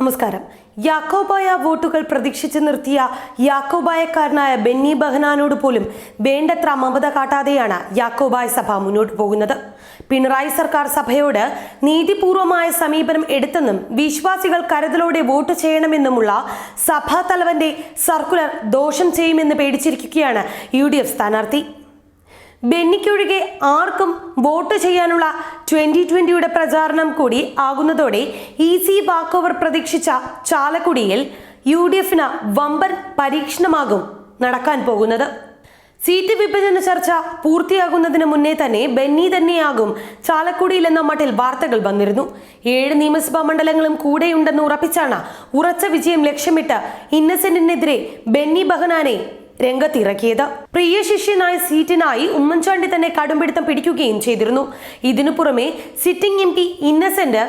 നമസ്കാരം. യാക്കോബായ വോട്ടുകൾ പ്രതീക്ഷിച്ചു നിർത്തിയ യാക്കോബായക്കാരനായ ബെന്നി ബഹനാനോട് പോലും വേണ്ടത്ര മമത കാട്ടാതെയാണ് യാക്കോബായ സഭ മുന്നോട്ട് പോകുന്നത്. പിണറായി സർക്കാർ സഭയോട് നീതിപൂർവമായ സമീപനം എടുത്തെന്നും വിശ്വാസികൾ കരുതലോടെ വോട്ട് ചെയ്യണമെന്നുമുള്ള സഭാ തലവന്റെ സർക്കുലർ ദോഷം ചെയ്യുമെന്ന് പേടിച്ചിരിക്കുകയാണ് യു ഡി എഫ് സ്ഥാനാർത്ഥി. ബെന്നിക്കൊഴികെ ആർക്കും വോട്ട് ചെയ്യാനുള്ള ട്വന്റി ട്വന്റിയുടെ പ്രചാരണം കൂടി ആകുന്നതോടെ ഈസി വാക്ക് ഓവർ പ്രതീക്ഷിച്ച ചാലക്കുടിയിൽ യു ഡി എഫിന് വമ്പൻ പരീക്ഷണമാകും നടക്കാൻ പോകുന്നത്. സീറ്റ് വിഭജന ചർച്ച പൂർത്തിയാകുന്നതിന് മുന്നേ തന്നെ ബെന്നി തന്നെയാകും ചാലക്കുടിയിൽ എന്ന മട്ടിൽ വാർത്തകൾ വന്നിരുന്നു. ഏഴ് നിയമസഭാ മണ്ഡലങ്ങളും കൂടെയുണ്ടെന്ന് ഉറപ്പിച്ചാണ് ഉറച്ച വിജയം ലക്ഷ്യമിട്ട് ഇന്നസെന്റിനെതിരെ ബെന്നി ബഹനാനെ രംഗത്തിറക്കിയത്. പ്രിയ ശിഷ്യനായ സീറ്റിനായി ഉമ്മൻചാണ്ടി തന്നെ കടുംപിടുത്തം പിടിക്കുകയും ചെയ്തിരുന്നു. ഇതിനു പുറമെ സിറ്റിംഗ് എം പി ഇന്നസെന്റ്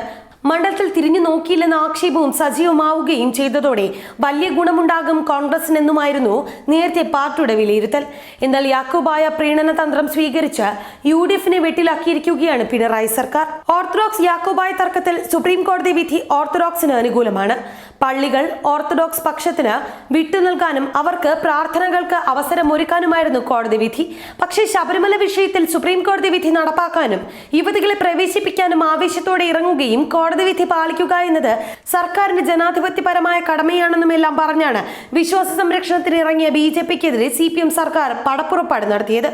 മണ്ഡലത്തിൽ തിരിഞ്ഞു നോക്കിയില്ലെന്ന ആക്ഷേപവും സജീവമാവുകയും ചെയ്തതോടെ വലിയ ഗുണമുണ്ടാകും കോൺഗ്രസിനെന്നുമായിരുന്നു നേരത്തെ പാർട്ടിയുടെ വിലയിരുത്തൽ. എന്നാൽ യാക്കോബായ പ്രീണന തന്ത്രം സ്വീകരിച്ച് യു ഡി എഫിനെ വെട്ടിലാക്കിയിരിക്കുകയാണ് പിണറായി സർക്കാർ. ഓർത്തഡോക്സ് യാക്കോബായ തർക്കത്തിൽ സുപ്രീം കോടതി വിധി ഓർത്തഡോക്സിന് അനുകൂലമാണ്. പള്ളികൾ ഓർത്തഡോക്സ് പക്ഷത്തിന് വിട്ടുനിൽക്കാനും അവർക്ക് പ്രാർത്ഥനകൾക്ക് അവസരമൊരുക്കാനുമായിരുന്നു കോടതി വിധി. പക്ഷേ ശബരിമല വിഷയത്തിൽ സുപ്രീം കോടതി വിധി നടപ്പാക്കാനും യുവതികളെ പ്രവേശിപ്പിക്കാനും ആവേശത്തോടെ ഇറങ്ങുകയും കോടതി വിധി പാലിക്കുക എന്നത് സർക്കാരിന്റെ ജനാധിപത്യപരമായ കടമയാണെന്നും എല്ലാം പറഞ്ഞാണ് വിശ്വാസ സംരക്ഷണത്തിന് ഇറങ്ങിയ ബി ജെ പിക്കെതിരെ സി പി എം സർക്കാർ പടപ്പുറപ്പാട് നടത്തിയത്.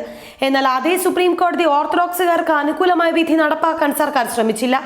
എന്നാൽ അതേ സുപ്രീം കോടതി ഓർത്തഡോക്സുകാർക്ക് അനുകൂലമായ വിധി നടപ്പാക്കാൻ സർക്കാർ ശ്രമിച്ചില്ല.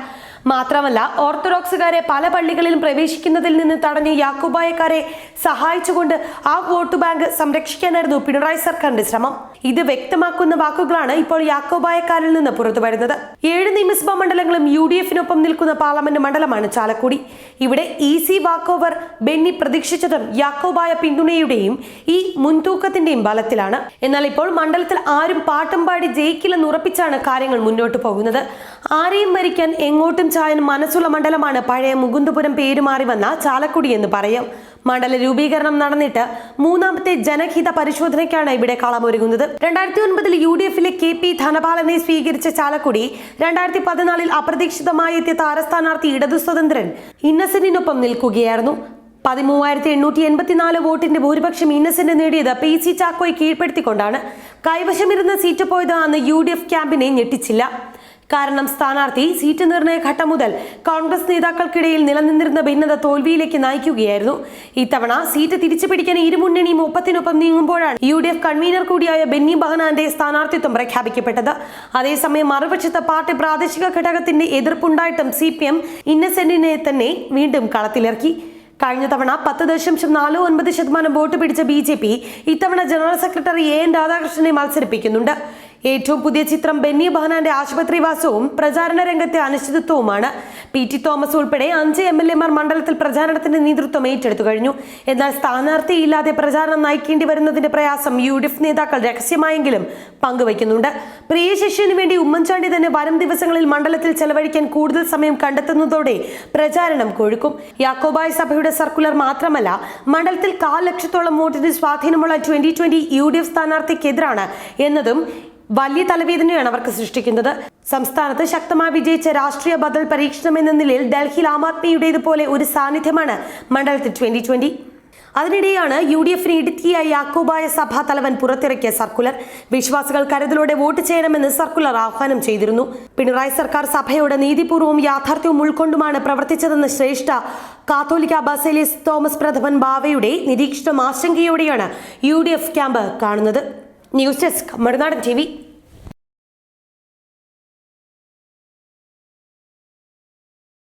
മാത്രമല്ല ഓർത്തഡോക്സുകാരെ പല പള്ളികളിലും പ്രവേശിക്കുന്നതിൽ നിന്ന് തടഞ്ഞ യാക്കോബായക്കാരെ സഹായിച്ചുകൊണ്ട് ആ വോട്ട് ബാങ്ക് സംരക്ഷിക്കാനായിരുന്നു പിണറായി സർക്കാരിന്റെ ശ്രമം. ഇത് വ്യക്തമാക്കുന്ന വാക്കുകളാണ് ഇപ്പോൾ യാക്കോബായക്കാരിൽ നിന്ന് പുറത്തു വരുന്നത്. ഏഴ് നിയമസഭാ മണ്ഡലങ്ങളും യു ഡി എഫിനൊപ്പം നിൽക്കുന്ന പാർലമെന്റ് മണ്ഡലമാണ് ചാലക്കുടി. ഇവിടെ ഇ സി വാക്കോവർ ബെന്നി പ്രതീക്ഷിച്ചതും യാക്കോബായ പിന്തുണയുടെയും ഈ മുൻതൂക്കത്തിന്റെയും ബലത്തിലാണ്. എന്നാൽ ഇപ്പോൾ മണ്ഡലത്തിൽ ആരും പാട്ടും പാടി ജയിക്കില്ലെന്ന് ഉറപ്പിച്ചാണ് കാര്യങ്ങൾ മുന്നോട്ട് പോകുന്നത്. ആരെയും മരിക്കാൻ എങ്ങോട്ടും ചായൻ മനസ്സുള്ള മണ്ഡലമാണ്. പഴയ മുകുന്ദപുരം പേരുമാറി വന്ന ചാലക്കുടി എന്ന് പറയും. മണ്ഡല രൂപീകരണം നടന്നിട്ട് മൂന്നാമത്തെ ജനഹിത പരിശോധനയ്ക്കാണ് ഇവിടെ കളമൊരുങ്ങുന്നത്. രണ്ടായിരത്തി ഒൻപതിൽ യു ഡി എഫിലെ കെ പി ധനപാലനെ സ്വീകരിച്ച ചാലക്കുടി രണ്ടായിരത്തി പതിനാലിൽ അപ്രതീക്ഷിതമായി എത്തിയ താരസ്ഥാനാർത്ഥി ഇടതു സ്വതന്ത്രൻ ഇന്നസെന്റിനൊപ്പം നിൽക്കുകയായിരുന്നു. പതിമൂവായിരത്തി എണ്ണൂറ്റി എൺപത്തിനാല് വോട്ടിന്റെ ഭൂരിപക്ഷം ഇന്നസെന്റ് നേടിയത് പി സി ചാക്കോയെ കീഴ്പ്പെടുത്തിക്കൊണ്ടാണ്. കൈവശമിരുന്ന സീറ്റ് പോയത് അന്ന് യു ഡി എഫ് ക്യാമ്പിനെ ഞെട്ടിച്ചില്ല. കാരണം സ്ഥാനാർത്ഥി സീറ്റ് നിർണയ ഘട്ടം മുതൽ കോൺഗ്രസ് നേതാക്കൾക്കിടയിൽ നിലനിന്നിരുന്ന ഭിന്നത തോൽവിയിലേക്ക് നയിക്കുകയായിരുന്നു. ഇത്തവണ സീറ്റ് തിരിച്ചു പിടിക്കാൻ ഇരുമുന്നണിയും ഒപ്പത്തിനൊപ്പം നീങ്ങുമ്പോഴാണ് യു ഡി എഫ് കൺവീനർ കൂടിയായ ബെന്നി ബഹനാന്റെ സ്ഥാനാർത്ഥിത്വം പ്രഖ്യാപിക്കപ്പെട്ടത്. അതേസമയം മറുപക്ഷത്ത് പാർട്ടി പ്രാദേശിക ഘടകത്തിന്റെ എതിർപ്പുണ്ടായിട്ടും സി പി എം ഇന്നസെന്റിനെ തന്നെ വീണ്ടും കളത്തിലിറക്കി. കഴിഞ്ഞ തവണ പത്ത് ദശാംശം നാല് ഒൻപത് ശതമാനം വോട്ട് പിടിച്ച ബി ജെ പി ഇത്തവണ ജനറൽ സെക്രട്ടറി എ എൻ രാധാകൃഷ്ണനെ മത്സരിപ്പിക്കുന്നുണ്ട്. ഏറ്റവും പുതിയ ചിത്രം ബെന്നി ബഹനാന്റെ ആശുപത്രിവാസവും പ്രചാരണ രംഗത്തെ അനിശ്ചിതത്വവുമാണ്. പി ടി തോമസ് ഉൾപ്പെടെ അഞ്ച് എം എൽ എമാർ മണ്ഡലത്തിൽ പ്രചാരണത്തിന്റെ നേതൃത്വം ഏറ്റെടുത്തു കഴിഞ്ഞു. എന്നാൽ സ്ഥാനാർത്ഥിയില്ലാതെ പ്രചാരണം നയിക്കേണ്ടി വരുന്നതിന്റെ പ്രയാസം യു ഡി എഫ് നേതാക്കൾ രഹസ്യമായെങ്കിലും പങ്കുവയ്ക്കുന്നുണ്ട്. പ്രിയ ശിഷ്യന് വേണ്ടി ഉമ്മൻചാണ്ടി തന്നെ വരും ദിവസങ്ങളിൽ മണ്ഡലത്തിൽ ചെലവഴിക്കാൻ കൂടുതൽ സമയം കണ്ടെത്തുന്നതോടെ പ്രചാരണം കൊഴുക്കും. യാക്കോബായ സഭയുടെ സർക്കുലർ മാത്രമല്ല മണ്ഡലത്തിൽ കാൽ ലക്ഷത്തോളം വോട്ടിന് സ്വാധീനമുള്ള twenty twenty U D F സ്ഥാനാർത്ഥിക്കെതിരാണ് എന്നതും വലിയ തലവേദനയാണ് അവർക്ക് സൃഷ്ടിക്കുന്നത്. സംസ്ഥാനത്ത് ശക്തമായി വിജയിച്ച രാഷ്ട്രീയ ബദൽ പരീക്ഷണം എന്ന നിലയിൽ ഡൽഹിയിൽ ആം ആദ്മിയുടേതുപോലെ ഒരു സാന്നിധ്യമാണ് മണ്ഡലത്തിൽ ട്വന്റി ട്വന്റി അതിനിടെയാണ് യു ഡി എഫിന് ഇടുക്കിയായി യാക്കോബായ സഭാ തലവൻ പുറത്തിറക്കിയ സർക്കുലർ. വിശ്വാസികൾ കരുതലോടെ വോട്ട് ചെയ്യണമെന്ന് സർക്കുലർ ആഹ്വാനം ചെയ്തിരുന്നു. പിണറായി സർക്കാർ സഭയോട് നീതിപൂർവം യാഥാർത്ഥ്യവും ഉൾക്കൊണ്ടുമാണ് പ്രവർത്തിച്ചതെന്ന് ശ്രേഷ്ഠ കാത്തോലിക്ക ബസേലിയസ് തോമസ് പ്രഥമൻ ബാവയുടെ നിരീക്ഷിത ആശങ്കയോടെയാണ് യു ഡി എഫ് ക്യാമ്പ് കാണുന്നത്. ന്യൂസ് ഡെസ്ക് മറുനാടൻ ടി